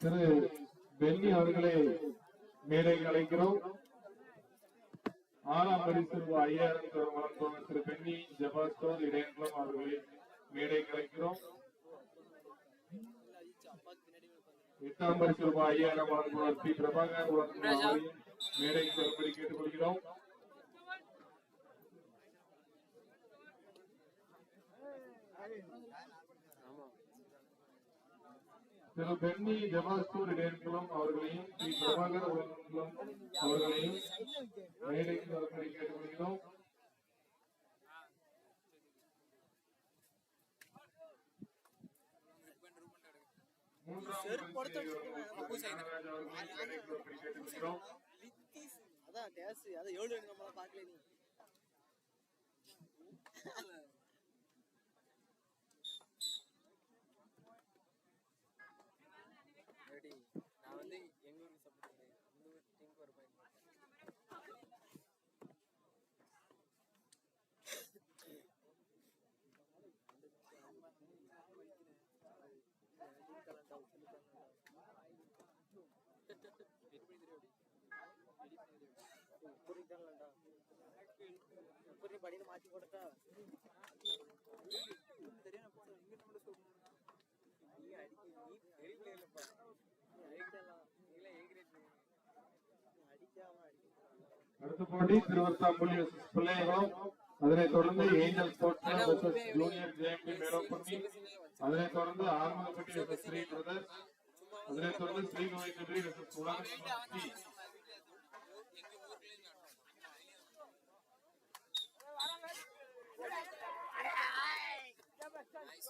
திரு பெண்ணி அவர்களை மேடை அழைக்கிறோம். ஆறாம் பரிசு ரூபாய் ஐயாயிரம் வழங்குவோம். திரு பென்னி ஜபாஸ்டோர் இடையன்குளம் அவர்களை மேடை அழைக்கிறோம். எட்டாம் பரிசு ரூபாய் ஐயாயிரம் வழங்குவோர் பி பிரபாகர் வழங்குவோர் மேடைக்கு வரும்படி கேட்டுக்கொள்கிறோம். திரு பென்னி ஜபாஸ்டூர் இடையன்குளம் அவர்களையும் ஸ்ரீ பிரபாகர் அவர்களையும் மேடைக்கு வரும்படி கேட்டுக்கொள்கிறோம் மூன்றாம் பரிசு ஞானராஜ் அவர்களையும் மேடைக்கு வரும்படி கேட்டுக்கொள்கிறோம் அதான் டேஸ்ட் அதான் ஏழு நம்ம பார்க்கல நீ ரெடி நான் வந்து எங்க ஊருக்கு சப்போர்ட் பண்றேன் இந்த ஊர் டீமுக்கு ஒரு பாயிண்ட் படியில மாத்தி போட்டா தெரியும் போடுறேன் இங்க நம்ம சொல்லுங்க நீ அடிக்க நீ பெரிய அடிக்காம அடிக்க. அடுத்த போட்டி திருவத்தாம்புள்ளி vs பிள்ளையகுளம் அதனைத் தொடர்ந்து Angel Sports junior JMP Melappanni அதனைத் தொடர்ந்து ஆர்மகப்பட்டி vs ஸ்ரீ பிரதர்ஸ் அதனைத் தொடர்ந்து ஸ்ரீ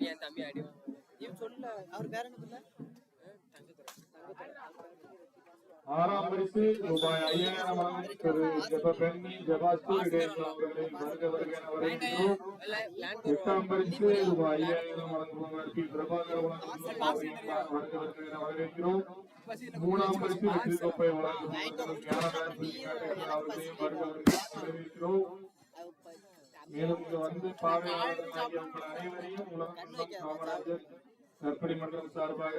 இப்ப என் தம்பி அடி இவன் சொல்ல அவர் பேர் என்ன சொல்ல ஆறாம் பரிசு ரூபாய் ஐயாயிரம் வழங்கும் திரு ஜெப பெண்ணி ஜபாஸ்தூர் இடையகுளம் அவர்களை வருக வருக என வரவேற்கிறோம். எட்டாம் பரிசு ரூபாய் ஐயாயிரம் வழங்குபவர் பி. பிரபாகர் வழங்குபவர் அவரையும் வருக வருக என வரவேற்கிறோம். மூணாம் பரிசு வெற்றி கோப்பை வழங்குபவர் திரு ஞானராஜ் புலிக்காட்டு அவர்களையும் வருக வருக என வரவேற்கிறோம். மேலும் இங்கு வந்து பார்வையாளர்களாகிய உங்கள் அனைவரையும் உலகம் காமராஜர் கற்பனை மன்றம் சார்பாக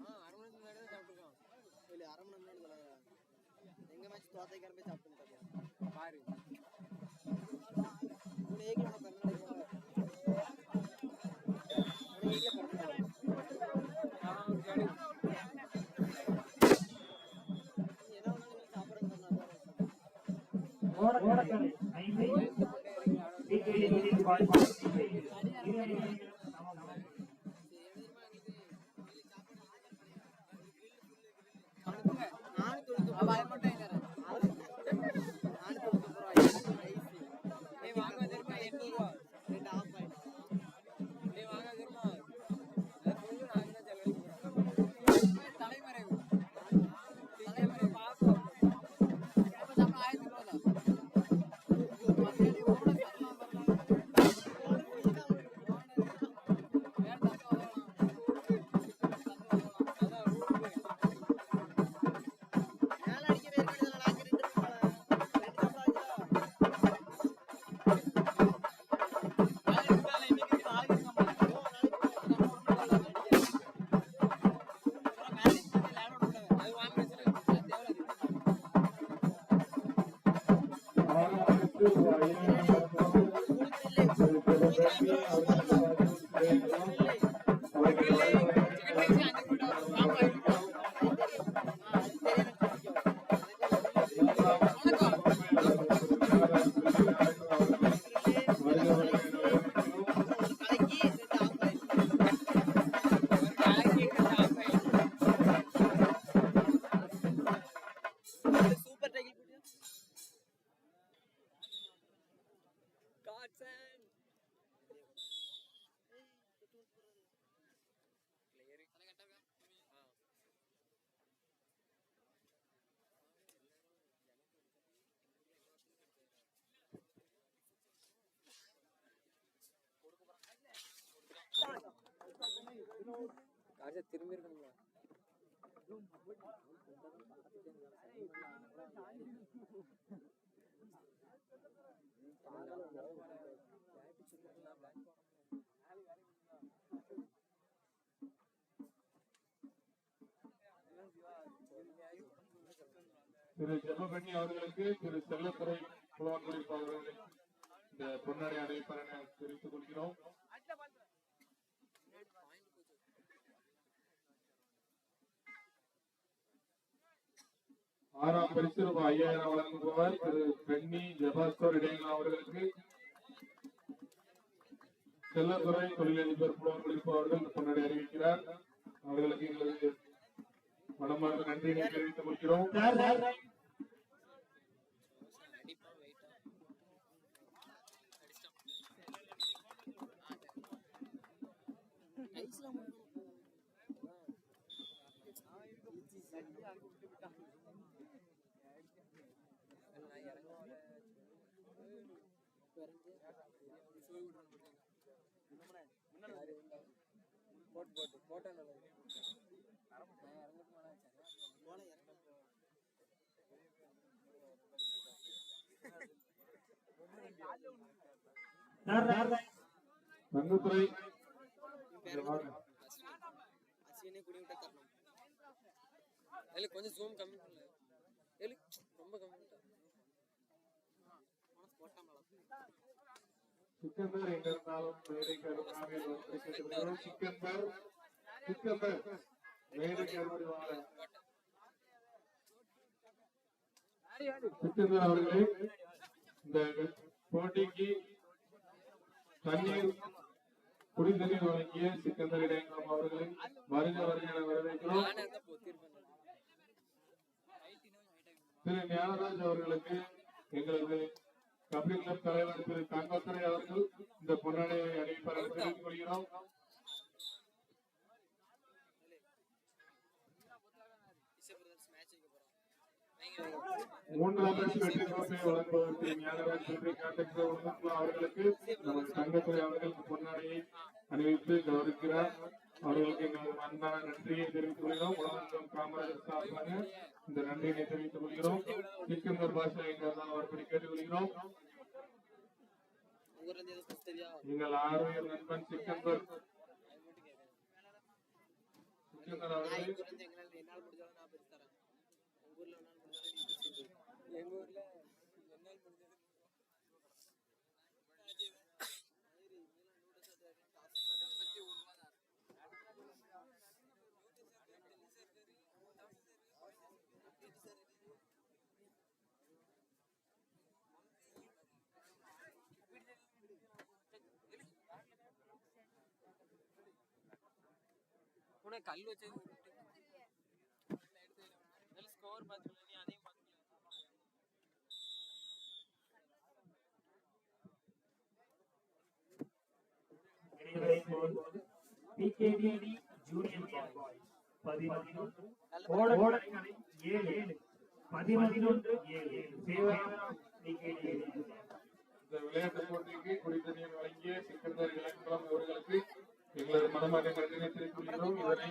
ஆ, அரை மணி நேரம் எங்க மேட்ச் தோத்தைக்கார போய் சாப்பிட்டு பாரு. ஓடக்கடை ஐந்து வருஷம் திரும்பி இருக்கணும்ல திரு ஜெபபண்ணி அவர்களுக்கு திரு செல்லத்துறை புலவன் குறிப்பு அவர்களை இந்த பொன்னாடை அடைப்பார் தெரிவித்துக் கொள்கிறோம். ஆறாம் பரிசு ரூபாய் ஐயாயிரம் வழங்குபவர் திரு பெண்ணி ஜபாஸ்கர் இடையங்களா அவர்களுக்கு செல்லத்துறை தொழிலதிபர் புலவன் அவர்கள் கொண்டாடி அறிவிக்கிறார். அவர்களுக்கு எங்களது மனமாக நன்றியை தெரிவித்துக் கொள்கிறோம். போட்டு போட்டு போட்டோ இறங்க சார் தங்கத்துறை அஸ்வினே குடி விட்ட தரணும் இல்ல கொஞ்சம் ஜூம் கம்மி பண்ணல இல்ல ரொம்ப கம்மி பண்ணிட்டா. சிக்கந்தர் எங்க இருந்தாலும் மேடைக்கு அருகாமையில் வந்து கேட்டுக்கொள்கிறோம். சிக்கந்தர் சிக்கந்தர் மேடைக்கு அறுபடி வாங்க சிக்கந்தர் அவர்களே இந்த போட்டிக்கு தண்ணீர் குடி தண்ணீர் வழங்கிய சிக்கந்தர் இடையங்குளம் அவர்களை வருக வருக என வரவேற்கிறோம். திரு ஞானராஜ் அவர்களுக்கு எங்களது கபில் கிளப் தலைவர் திரு தங்கத்துறை அவர்கள் இந்த பொன்னாடையை அறிவிப்பார்கள் தெரிவித்துக் கொள்கிறோம். மூன்றாம் பரிசு வெற்றி கோப்பையை வழங்குபவர் திரு ஞானராஜ் அவர்களுக்கு நமது தங்கத்துறை அவர்கள் இந்த பொன்னாடையை அணிவித்து கௌரவிக்கிறார். அவர்களுக்கு எங்களது அன்பான நன்றியை தெரிவித்துக் கொள்கிறோம். உலகம் காமராஜர் சார்பாக இந்த நன்றியை தெரிவித்துக் கொள்கிறோம். சிக்கந்தர் பாஷா எங்க அவர்படி கேட்டுக்கொள்கிறோம். எங்கள் ஆரோக்கிய நண்பன் சிக்கந்தர். சிக்கந்தர் அவர்கள். உனக்கு கல் வச்சது ஸ்கோர் பார்த்துக்கல நீ அதையும் பார்த்துக்கல இடைவெளி போல் பிகேடி ஜூனியர் பாய்ஸ் பதினொன்று ஓடக்கலை ஏழு பதினொன்று ஏழு இந்த விளையாட்டு போட்டிக்கு குடித்தண்ணீர் வழங்கிய சிக்கந்தர் இலக்குளம் அவர்களுக்கு இதனை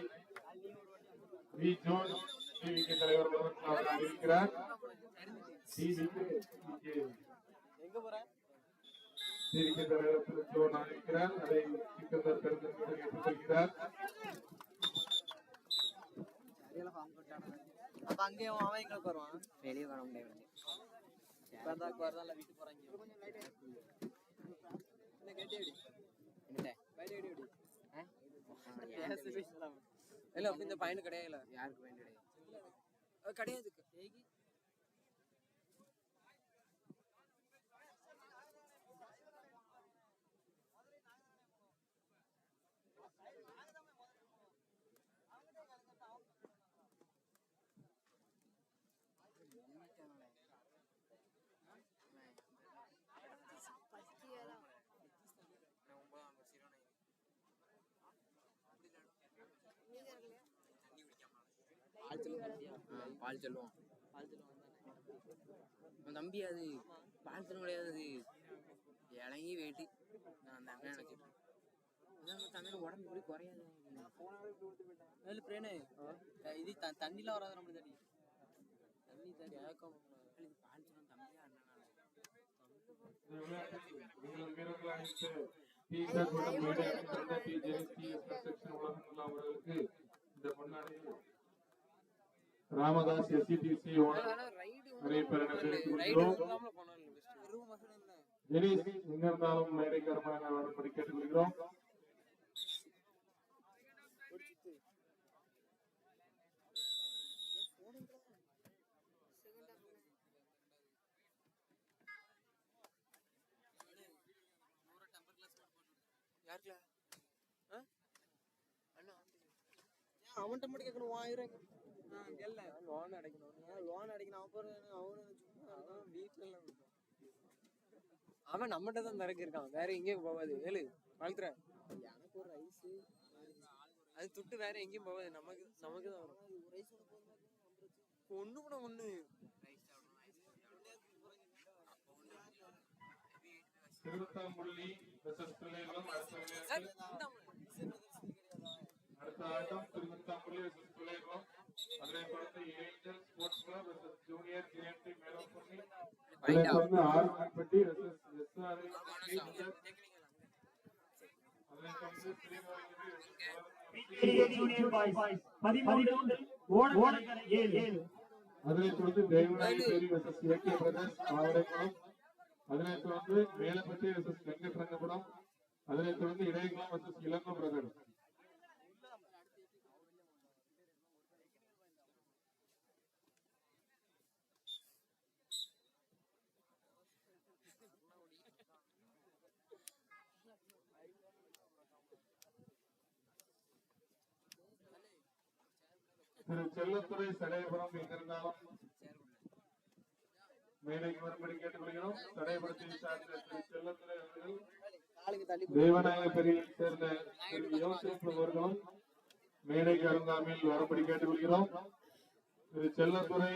வி. ஜோன் டிவிக்கு தலைவர் அவர்கள் அவர் அறிவிக்கிறார் டிவிக்கு தலைவர் திரு. ஜோன் அறிவிக்கிறார் அதை சிக்கந்தர் ஏற்றுக்கொள்கிறார். அப்ப அவன் எங்களுக்கு வருவான். வெளியே வர முடியாது. இப்ப அந்த வரதால வீட்டுக்கு போறாங்க. என்ன கேட்டி எப்படி என்ன பையன் எப்படி எப்படி? இல்ல அப்ப இந்த பையனு கிடையாது யாருக்கு பையன் கிடையாது. கிடையாது. பால் பால் சொல்லுவோம் உன் தம்பி அது பால் சொல்ல கிடையாது அது இறங்கி வேட்டி நான் அந்த அண்ணன் நினைச்சிட்டு தமிழ் உடம்பு இப்படி குறையாது. வேலு பிரேனு இது த- தண்ணிலாம் வராது நம்ம தண்ணி. தண்ணி தண்ணி ஏக்கம். பாஞ்சு தம்பியா உலகம் அவர்களுக்கு இந்த பொன்னாடி ராமதாஸ் எஸ்சிடிசி ஓனர் அறிவிப்பர் என தெரிவித்துக் கொள்கிறோம் ஜெனீஸ் எங்க இருந்தாலும் மேடைக்காரமாக வரும்படி கேட்டுக்கொள்கிறோம். யாருக்குல அவன்கிட்ட மட்டும் கேட்கணும்? ஆயிரம் லோன் அடைக்கணும். லோன் அடைக்கணும்? அவன் பாரு, அவனு சும்மா அவன் வீட்டுல எல்லாம் இருக்கான். அவன் நம்மகிட்ட தான் திறக்க இருக்கான் வேற எங்கேயும் போகாது. ஏழு வளர்த்துறேன் எனக்கு ஒரு ரைஸ் அது துட்டு வேற எங்கேயும் போகாது. நமக்கு நமக்கு தான் வரும். ஒண்ணு கூட ஒண்ணு. அடுத்த ஆட்டம் பிள்ளைகளும் அதனை தொடர்ந்து Angel Sports club versus junior அதனை தொடர்ந்து ஆறுமன்பட்டி வெசஸ் அதனை தொடர்ந்து ஸ்ரீவாரிபதி ஜூனியர் பாய்ஸ் பதிமூன்று ஓடக்கரை ஏழு தொடர்ந்து தேவநாயகி ஏகே பிரதர்ஸ் ஆவடைக்குளம் அதனைத் தொடர்ந்து மேலப்பட்டி வெர்சஸ் வெங்கட் ரங்கபுரம் அதனைத் தொடர்ந்து இடையகுளம் வெர்சஸ் இளங்கோ பிரதர்ஸ் திரு செல்லத்துறை சடையபுரம் எங்கிருந்தாலும் மேடைக்கு வரும்படி கேட்டுக்கொள்கிறோம். சடையபுரத்தை சார்ந்த திரு செல்லத்துறை அவர்கள் தேவநாயக பிரிவைச் சேர்ந்த திரு யோசிப் அவர்களும் மேடைக்கு அருங்காமையில் வரும்படி கேட்டுக்கொள்கிறோம். திரு செல்லத்துறை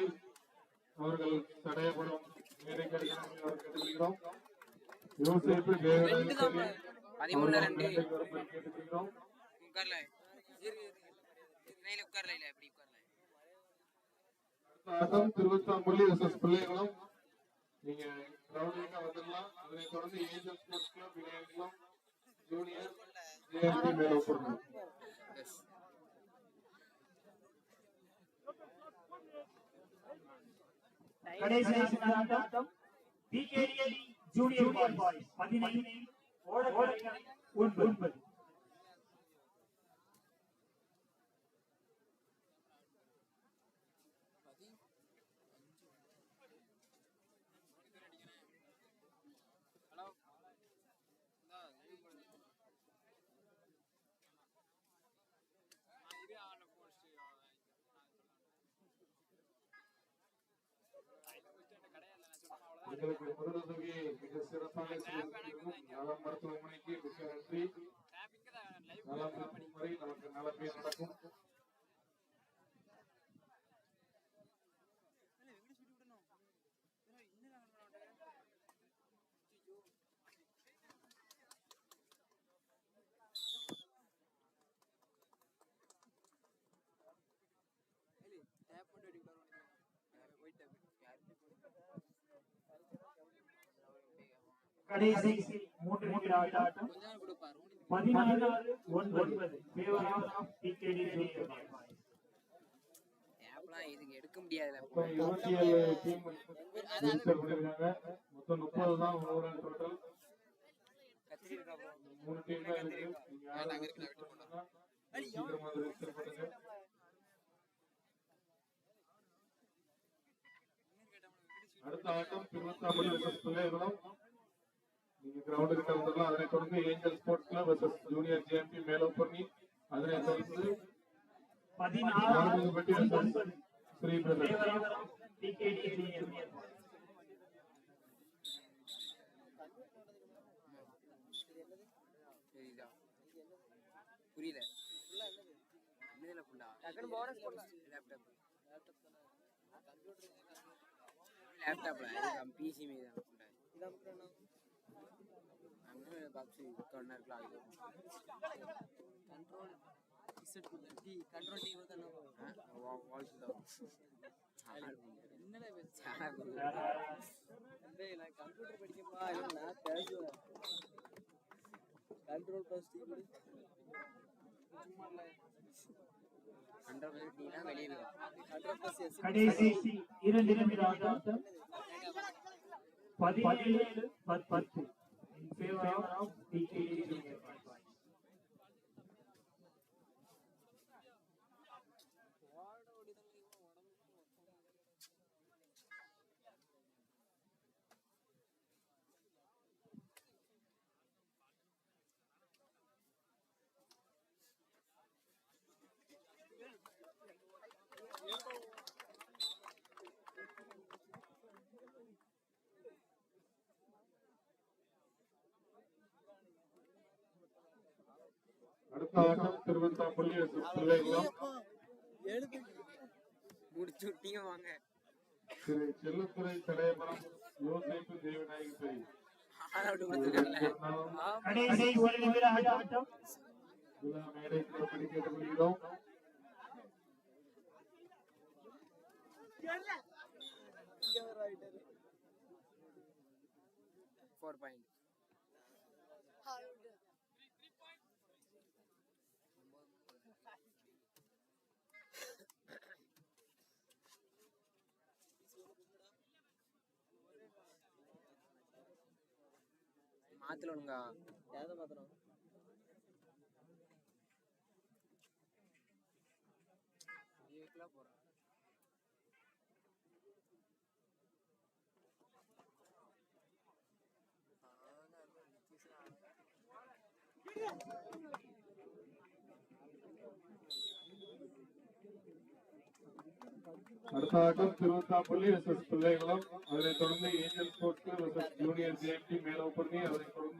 அவர்கள் சடையபுரம் மேடைக்கு அருகாமையில் வர கேட்டுக்கொள்கிறோம். யோசிப்பு தேவநாயக பிரிவை பதிமூணு ரெண்டு. வரும்படி கேட்டுக்கொள்கிறோம். உட்கார்ல. உட்கார்ல ஆட்டம் திருவத்தாம்பள்ளி வெசஸ் பிள்ளைகளும் நீங்க கிரௌண்டுக்கு வந்துடலாம். அதனை தொடர்ந்து ஏஞ்சல் ஸ்போர்ட்ஸ் கிளப் இணையங்களும் ஜூனியர் ஜேஎம்பி மேல ஒப்புறணும் கடைசி ஆட்டம் PKD ஜூனியர் பாய்ஸ் பதினைந்து ஓடக்கரை ஒன்பது. எங்களுக்கு முதலுதவி மிக சிறப்பாக நலம் மருத்துவமனைக்கு மிக நன்றி. நலம் வரை நமக்கு நலமே நடக்கும். கடைசி மூன்று நிமிட ஆட்டம் பதினாறு ஒன்பது. எடுக்க முடியாதுல. மொத்தம் இருபத்தி ஏழு டீம் ரெஜிஸ்டர் பண்ணிருக்காங்க மொத்தம் முப்பது தான் ஓவரால் டோட்டல் கத்திரி இருக்கா. bro? மூணு டீம் தான் இருக்கு நீங்க யாரும் register பண்ணுங்க. சீக்கிரமா ரெஜிஸ்டர் பண்ணுங்க அடுத்த ஆட்டம் பிள்ளைகுளம் நீங்க கிரவுண்டு கிட்ட வந்துடலாம் அதனை தொடர்ந்து Angel Sports club versus junior JMP மேலோப்பர்ணி அதனை தொடர்ந்து ஸ்ரீ பிரதர் புரியல. என்னதுல ஃபுல்லா டக்குனு போனஸ் லேப்டாப் லேப்டாப்ல பிசி மீது वापसी ತೊಂದರೆ ಆಗ್ಲಿ ಕಂಟ್ರೋಲ್ ಇಸಿಟ್ಕೊಳ್ಳಿ ಟಿ ಕಂಟ್ರೋಲ್ ಟಿ ಇರುತ್ತೆ ನಾವು ವಾಯ್ಸ್ ಇದಾವೆ ಇನ್ನಲೇ ಬೆಚ್ಚ ಅಂದ್ರೆ ನಾನು ಕಂಪ್ಯೂಟರ್ படிக்குமா ಇಲ್ಲ பேசுவேன் ಕಂಟ್ರೋಲ್ ಪ್ಲಸ್ ಟಿ ಕೊಡಿ ಕಂಟ್ರೋಲ್ ಟಿ ನಾ வெளியில ಕಂಟ್ರೋಲ್ ಪ್ಲಸ್ ಎಸ್ ಕಡೆಸಿ ಇರಂದಿರಂದಿರಾದ 17 10 10 Feel out, PK, அடுத்த ஆட்டம் versus பிள்ளைகுளம் முடிச்சு விட்டீங்க வாங்க திரு செல்லத்துறை தடையபுரம் யோசிப்பு தேவநாயகி ஆளோட்டு பார்த்துக்கல கடைசி ஒரு நிமிட ஆட்டம் விழா மேடை கேட்டுக்கொள்கிறோம். ஃபோர் பாயிண்ட் అతను. அடுத்த ஆட்டம் எஸ். எஸ். பிள்ளைகளும் அதனைத் தொடர்ந்து ஏஞ்சல் ஸ்போர்ட்ஸ் ஜூனியர் ஜேஎம்டி மேலோப்பள்ளி அதனைத் தொடர்ந்து